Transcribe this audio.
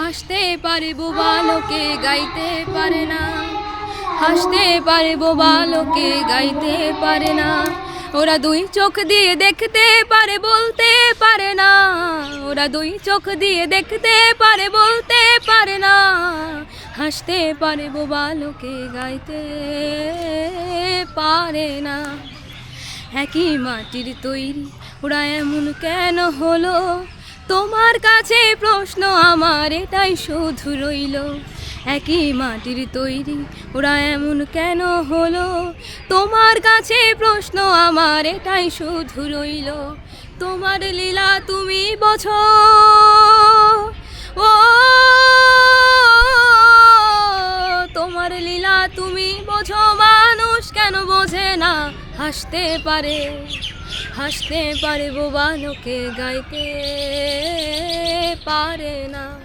হাসতে পারে বোবা লোকে গাইতে পারে না। হাসতে পারে বোবা লোকে গাইতে পারে না। ওরা দুই চোখ দিয়ে দেখতে পারে, বলতে পারে না। ওরা দুই চোখ দিয়ে দেখতে পারে, বলতে পারে না। হাসতে পারে বোবা লোকে গাইতে পারে না। একই মাটির তৈরি, ওরা এমন কেন হলো? তোমার কাছে প্রশ্ন আমার এটাই শুধু রইল। একই মাটির তৈরি, ওরা এমন কেন হলো? তোমার কাছে প্রশ্ন আমার এটাই শুধু রইল। তোমার লীলা তুমি বোঝো। তুমি বোঝো মানুষ কেন বোঝে না? হাসতে পারে হাসতে পারে বোবা লোকে, গাইতে পারে না।